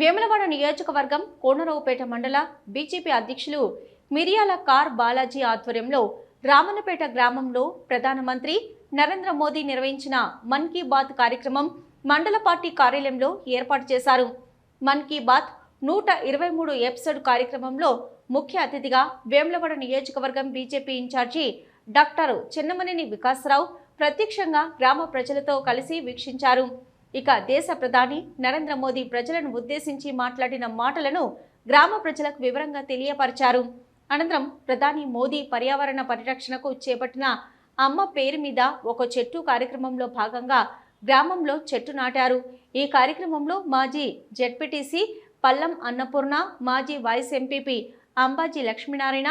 వేములవాడ నియోజకవర్గం కోనరావుపేట మండల బీజేపీ అధ్యక్షులు మిరియాల కార్ బాలాజీ ఆధ్వర్యంలో రామన్నపేట గ్రామంలో ప్రధానమంత్రి నరేంద్ర మోదీ నిర్వహించిన మన్ కీ బాత్ కార్యక్రమం మండల పార్టీ కార్యాలయంలో ఏర్పాటు చేశారు. మన్ కీ బాత్ నూట ఇరవై మూడు ఎపిసోడ్ కార్యక్రమంలో ముఖ్య అతిథిగా వేములవాడ నియోజకవర్గం BJP incharge doctor Chinnamaneni Vikasarao ప్రత్యక్షంగా గ్రామ ప్రజలతో కలిసి వీక్షించారు. ఇక దేశ ప్రధాని నరేంద్ర మోదీ ప్రజలను ఉద్దేశించి మాట్లాడిన మాటలను గ్రామ ప్రజలకు వివరంగా తెలియపరిచారు. అనంతరం ప్రధాని మోదీ పర్యావరణ పరిరక్షణకు చేపట్టిన అమ్మ పేరు మీద ఒక చెట్టు కార్యక్రమంలో భాగంగా గ్రామంలో చెట్టు నాటారు. ఈ కార్యక్రమంలో మాజీ జెడ్పీటీసీ పల్లం అన్నపూర్ణ మాజీ వైస్ ఎంపీపీ అంబాజీ లక్ష్మీనారాయణ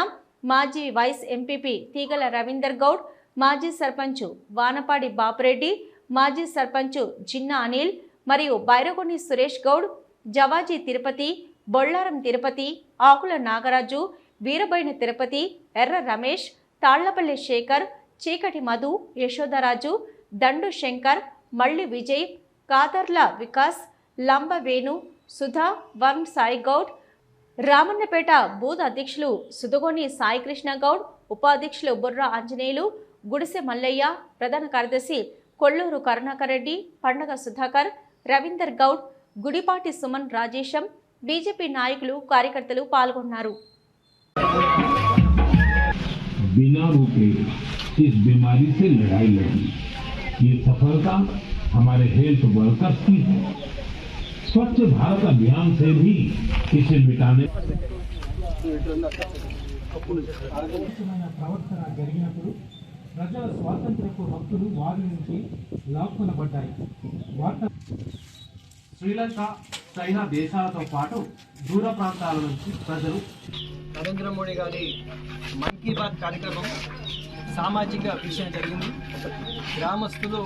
మాజీ వైస్ ఎంపీపీ తీగల రవీందర్ గౌడ్ మాజీ సర్పంచ్ వానపాడి బాపురెడ్డి మాజీ సర్పంచ్ చిన్న అనిల్ మరియు బైరగొని సురేష్ గౌడ్ జవాజీ తిరుపతి బొళ్ళారం తిరుపతి ఆకుల నాగరాజు వీరబైన తిరుపతి ఎర్ర రమేష్ తాళ్ళపల్లి శేఖర్ చీకటి మధు యశోదరాజు దండు శంకర్ మల్లి విజయ్ కాదర్ల వికాస్ లంబ వేణు సుధా వర్మ్ సాయి గౌడ్ రామన్నపేట బూత్ అధ్యక్షులు సుదగోని సాయికృష్ణ గౌడ్ ఉపాధ్యక్షులు బుర్ర ఆంజనేయులు గుడిసె మల్లయ్య ప్రధాన కార్యదర్శి కొల్లూరు కరుణాకర్ రెడ్డి పండగ సుధాకర్ రవీందర్ గౌడ్ గుడిపాటి సుమన్ రాజేశం బీజేపీ నాయకులు కార్యకర్తలు పాల్గొన్నారు बिना रुके इस बीमारी से लड़ाई लड़ी ये सफलता हमारे हेल्थ वर्कर्स की है स्वच्छ भारत अभियान से भी इसे मिटाने విపరీతమైన ప్రవర్తన జరిగినప్పుడు ప్రజల స్వాతంత్రపు హక్కులు వారి నుంచి లాక్కొనబడ్డాయి. వార్త శ్రీలంక చైనా దేశాలతో పాటు దూర ప్రాంతాల నుంచి ప్రజలు నరేంద్ర మోడీ గారి మన్ కీ బాత్ కార్యక్రమం సామాజిక విషయం జరిగింది. గ్రామస్తులు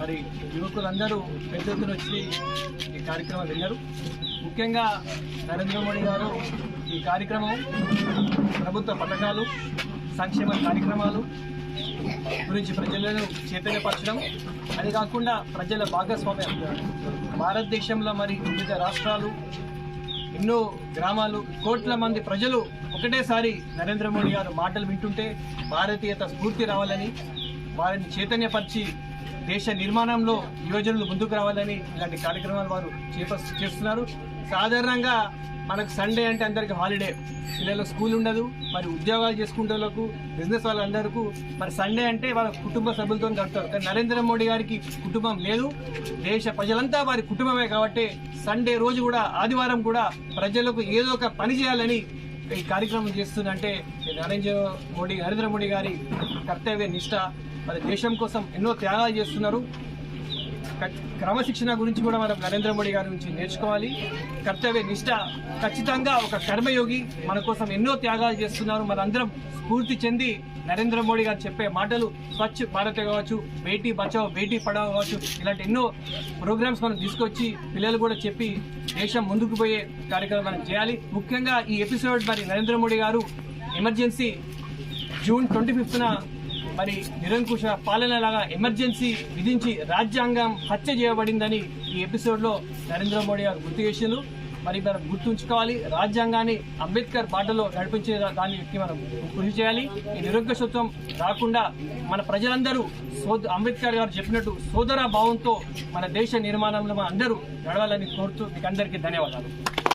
మరి యువకులందరూ పెద్ద ఎత్తున వచ్చి ఈ కార్యక్రమం విన్నారు ముఖ్యంగా నరేంద్ర మోడీ గారు ఈ కార్యక్రమం ప్రభుత్వ పథకాలు సంక్షేమ కార్యక్రమాలు గురించి ప్రజలను చైతన్యపరచడం. అది కాకుండా ప్రజల భాగస్వామ్యం. భారతదేశంలో మరి వివిధ రాష్ట్రాలు ఎన్నో గ్రామాలు కోట్ల మంది ప్రజలు ఒకటేసారి నరేంద్ర మోడీ గారు మాటలు వింటుంటే భారతీయత స్ఫూర్తి రావాలని వారిని చైతన్యపరిచి దేశ నిర్మాణంలో యువజనులు ముందుకు రావాలని ఇలాంటి కార్యక్రమాలు వారు చేప చేస్తున్నారు. సాధారణంగా మనకు సండే అంటే అందరికి హాలిడే పిల్లలకు స్కూల్ ఉండదు మరి ఉద్యోగాలు చేసుకునే వాళ్ళకు బిజినెస్ వాళ్ళందరికీ మరి సండే అంటే వాళ్ళ కుటుంబ సభ్యులతో గడుపుతారు కానీ నరేంద్ర మోడీ గారికి కుటుంబం లేదు. దేశ ప్రజలంతా వారి కుటుంబమే కాబట్టి సండే రోజు కూడా ఆదివారం కూడా ప్రజలకు ఏదో ఒక పని చేయాలని ఈ కార్యక్రమం చేస్తుందంటే నరేంద్ర మోడీ నరేంద్ర మోడీ గారి కర్తవ్య నిష్ట. మరి దేశం కోసం ఎన్నో త్యాగాలు చేస్తున్నారు. క్రమశిక్షణ గురించి కూడా మనం నరేంద్ర మోడీ గారి నుంచి నేర్చుకోవాలి. కర్తవ్య నిష్ట ఖచ్చితంగా ఒక కర్మయోగి మన కోసం ఎన్నో త్యాగాలు చేస్తున్నారు. మనందరం స్ఫూర్తి చెంది నరేంద్ర మోడీ గారు చెప్పే మాటలు స్వచ్ఛ భారత్ కావచ్చు బేటీ బచావ్ బేటీ పడావ్ కావచ్చు ఇలాంటి ఎన్నో ప్రోగ్రామ్స్ మనం తీసుకొచ్చి పిల్లలు కూడా చెప్పి దేశం ముందుకు పోయే కార్యక్రమం మనం చేయాలి. ముఖ్యంగా ఈ ఎపిసోడ్ మరి నరేంద్ర మోడీ గారు ఎమర్జెన్సీ జూన్ ట్వంటీ ఫిఫ్త్న మరి నిరంకుశ పాలనలాగా ఎమర్జెన్సీ విధించి రాజ్యాంగం హత్య చేయబడిందని ఈ ఎపిసోడ్లో నరేంద్ర మోడీ గారు గుర్తు చేసిండ్రు. మరి మనం గుర్తుంచుకోవాలి రాజ్యాంగాన్ని అంబేద్కర్ బాటలో నడిపించే దానికి మనం కృషి చేయాలి. ఈ నిరంకుశత్వం రాకుండా మన ప్రజలందరూ సో అంబేద్కర్ గారు చెప్పినట్టు సోదర భావంతో మన దేశ నిర్మాణంలో మన అందరూ నడవాలని కోరుతూ మీకు అందరికీ ధన్యవాదాలు.